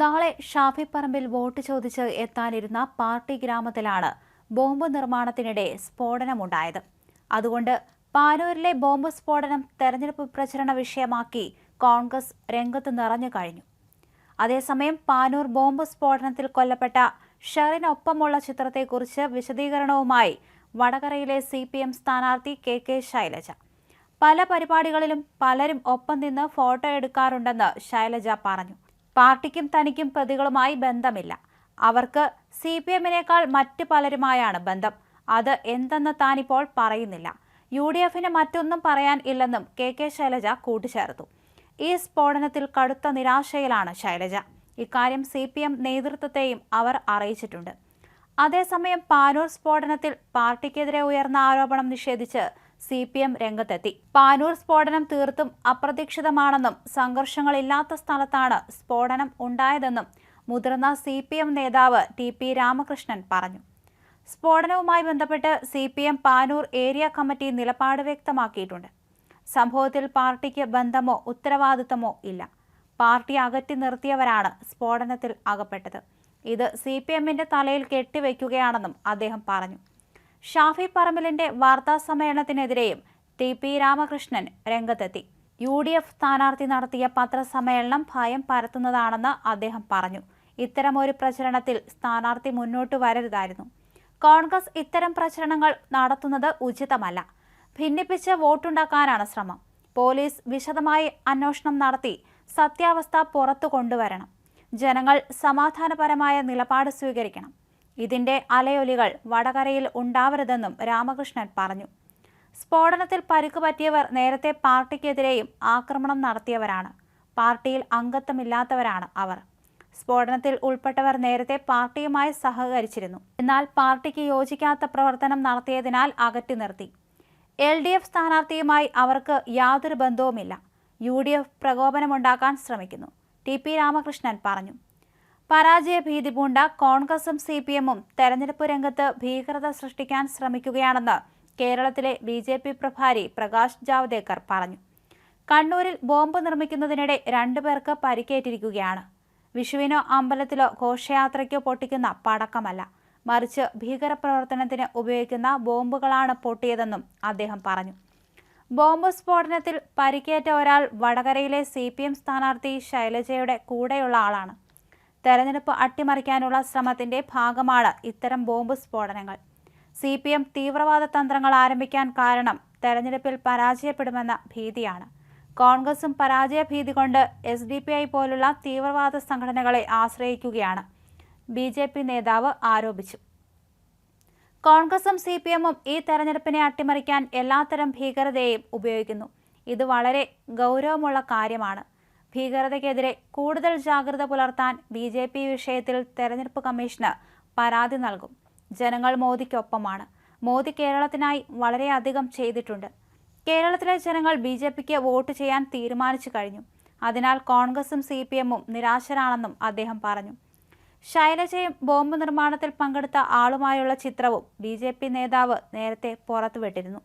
നാളെ ഷാഫി പറമ്പിൽ വോട്ട് ചോദിച്ച് എത്താനിരുന്ന പാർട്ടി ഗ്രാമത്തിലാണ് ബോംബ് നിർമ്മാണത്തിനിടെ സ്ഫോടനമുണ്ടായത്. അതുകൊണ്ട് പാനൂരിലെ ബോംബ് സ്ഫോടനം തെരഞ്ഞെടുപ്പ് പ്രചരണ വിഷയമാക്കി കോൺഗ്രസ് രംഗത്ത് നിറഞ്ഞു കഴിഞ്ഞു. അതേസമയം പാനൂർ ബോംബ് സ്ഫോടനത്തിൽ കൊല്ലപ്പെട്ട ഷെറിനൊപ്പമുള്ള ചിത്രത്തെക്കുറിച്ച് വിശദീകരണവുമായി വടകരയിലെ സി പി എം സ്ഥാനാർത്ഥി കെ കെ ശൈലജ. പല പരിപാടികളിലും പലരും ഒപ്പം നിന്ന് ഫോട്ടോ എടുക്കാറുണ്ടെന്ന് ശൈലജ പറഞ്ഞു. പാർട്ടിക്കും തനിക്കും പ്രതികളുമായി ബന്ധമില്ല. അവർക്ക് സി പി എമ്മിനേക്കാൾ മറ്റ് പലരുമായാണ് ബന്ധം. അത് എന്തെന്ന് താനിപ്പോൾ പറയുന്നില്ല. യു ഡി എഫിന് മറ്റൊന്നും പറയാൻ ഇല്ലെന്നും കെ കെ ശൈലജ കൂട്ടിച്ചേർത്തു. ഈ സ്ഫോടനത്തിൽ കടുത്ത നിരാശയിലാണ് ശൈലജ. ഇക്കാര്യം സി പി എം നേതൃത്വത്തെയും അവർ അറിയിച്ചിട്ടുണ്ട്. അതേസമയം പാനൂർ സ്ഫോടനത്തിൽ പാർട്ടിക്കെതിരെ ഉയർന്ന ആരോപണം നിഷേധിച്ച് സി പി എം രംഗത്തെത്തി. പാനൂർ സ്ഫോടനം തീർത്തും അപ്രതീക്ഷിതമാണെന്നും സംഘർഷങ്ങളില്ലാത്ത സ്ഥലത്താണ് സ്ഫോടനം ഉണ്ടായതെന്നും മുതിർന്ന സി പി എം നേതാവ് ടി പി രാമകൃഷ്ണൻ പറഞ്ഞു. സ്ഫോടനവുമായി ബന്ധപ്പെട്ട് C P M Panoor area committee നിലപാട് വ്യക്തമാക്കിയിട്ടുണ്ട്. സംഭവത്തിൽ പാർട്ടിക്ക് ബന്ധമോ ഉത്തരവാദിത്തമോ ഇല്ല. പാർട്ടി അകറ്റി നിർത്തിയവരാണ് സ്ഫോടനത്തിൽ അകപ്പെട്ടത്. ഇത് സി പി എമ്മിന്റെ തലയിൽ കെട്ടിവെക്കുകയാണെന്നും അദ്ദേഹം പറഞ്ഞു. ഷാഫി പറമ്പിലിന്റെ വാർത്താ സമ്മേളനത്തിനെതിരെയും ടി പി രാമകൃഷ്ണൻ രംഗത്തെത്തി. യു ഡി എഫ് സ്ഥാനാർത്ഥി നടത്തിയ പത്രസമ്മേളനം ഭയം പരത്തുന്നതാണെന്ന് അദ്ദേഹം പറഞ്ഞു. ഇത്തരമൊരു പ്രചരണത്തിൽ സ്ഥാനാർത്ഥി മുന്നോട്ട് വരരുതായിരുന്നു. കോൺഗ്രസ് ഇത്തരം പ്രചരണങ്ങൾ നടത്തുന്നത് ഉചിതമല്ല. ഭിന്നിപ്പിച്ച് വോട്ടുണ്ടാക്കാനാണ് ശ്രമം. പോലീസ് വിശദമായി അന്വേഷണം നടത്തി സത്യാവസ്ഥ പുറത്തു കൊണ്ടുവരണം. ജനങ്ങൾ സമാധാനപരമായ നിലപാട് സ്വീകരിക്കണം. ഇതിന്റെ അലയൊലികൾ വടകരയിൽ ഉണ്ടാവരുതെന്നും രാമകൃഷ്ണൻ പറഞ്ഞു. സ്ഫോടനത്തിൽ പരുക്ക് പറ്റിയവർ നേരത്തെ പാർട്ടിക്കെതിരെയും ആക്രമണം നടത്തിയവരാണ്. പാർട്ടിയിൽ അംഗത്വമില്ലാത്തവരാണ് അവർ. സ്ഫോടനത്തിൽ ഉൾപ്പെട്ടവർ നേരത്തെ പാർട്ടിയുമായി സഹകരിച്ചിരുന്നു. എന്നാൽ പാർട്ടിക്ക് യോജിക്കാത്ത പ്രവർത്തനം നടത്തിയതിനാൽ അകറ്റി നിർത്തി. എൽ ഡി എഫ് സ്ഥാനാർത്ഥിയുമായി അവർക്ക് യാതൊരു ബന്ധവുമില്ല. യു ഡി എഫ് പ്രകോപനമുണ്ടാക്കാൻ ശ്രമിക്കുന്നു. ടി പി രാമകൃഷ്ണൻ പറഞ്ഞു. പരാജയ ഭീതി പൂണ്ട കോൺഗ്രസും സി പി എമ്മും തെരഞ്ഞെടുപ്പ് രംഗത്ത് ഭീകരത സൃഷ്ടിക്കാൻ ശ്രമിക്കുകയാണെന്ന് കേരളത്തിലെ ബി ജെ പി പ്രഭാരി പ്രകാശ് ജാവ്ദേക്കർ പറഞ്ഞു. കണ്ണൂരിൽ ബോംബ് നിർമ്മിക്കുന്നതിനിടെ രണ്ടുപേർക്ക് പരിക്കേറ്റിരിക്കുകയാണ്. വിഷുവിനോ അമ്പലത്തിലോ ഘോഷയാത്രയ്ക്കോ പൊട്ടിക്കുന്ന പടക്കമല്ല. മറിച്ച് ഭീകരപ്രവർത്തനത്തിന് ഉപയോഗിക്കുന്ന ബോംബുകളാണ് പൊട്ടിയതെന്നും അദ്ദേഹം പറഞ്ഞു. ബോംബ് സ്ഫോടനത്തിൽ പരിക്കേറ്റ ഒരാൾ വടകരയിലെ സി പി എം സ്ഥാനാർത്ഥി ശൈലജയുടെ കൂടെയുള്ള ആളാണ്. തെരഞ്ഞെടുപ്പ് അട്ടിമറിക്കാനുള്ള ശ്രമത്തിന്റെ ഭാഗമാണ് ഇത്തരം ബോംബ് സ്ഫോടനങ്ങൾ. സി പി എം തീവ്രവാദ തന്ത്രങ്ങൾ ആരംഭിക്കാൻ കാരണം തെരഞ്ഞെടുപ്പിൽ പരാജയപ്പെടുമെന്ന ഭീതിയാണ്. കോൺഗ്രസും പരാജയ ഭീതി കൊണ്ട് എസ് ഡി പി ഐ പോലുള്ള തീവ്രവാദ സംഘടനകളെ ആശ്രയിക്കുകയാണ്. ബി ജെ പി നേതാവ് ആരോപിച്ചു. കോൺഗ്രസും സി പി എമ്മും ഈ തെരഞ്ഞെടുപ്പിനെ അട്ടിമറിക്കാൻ എല്ലാത്തരം ഭീകരതയെയും ഉപയോഗിക്കുന്നു. ഇത് വളരെ ഗൗരവമുള്ള കാര്യമാണ്. ഭീകരതയ്ക്കെതിരെ കൂടുതൽ ജാഗ്രത പുലർത്താൻ ബി ജെ പി വിഷയത്തിൽ തെരഞ്ഞെടുപ്പ് കമ്മീഷന് പരാതി നൽകും. ജനങ്ങൾ മോദിക്കൊപ്പമാണ്. മോദി കേരളത്തിനായി വളരെയധികം ചെയ്തിട്ടുണ്ട്. കേരളത്തിലെ ജനങ്ങൾ ബി ജെ പിക്ക് വോട്ട് ചെയ്യാൻ തീരുമാനിച്ചു കഴിഞ്ഞു. അതിനാൽ കോൺഗ്രസും സി പി എമ്മും നിരാശരാണെന്നും അദ്ദേഹം പറഞ്ഞു. ശൈലജയും ബോംബ് നിർമ്മാണത്തിൽ പങ്കെടുത്ത ആളുമായുള്ള ചിത്രവും ബി നേതാവ് നേരത്തെ പുറത്തുവിട്ടിരുന്നു.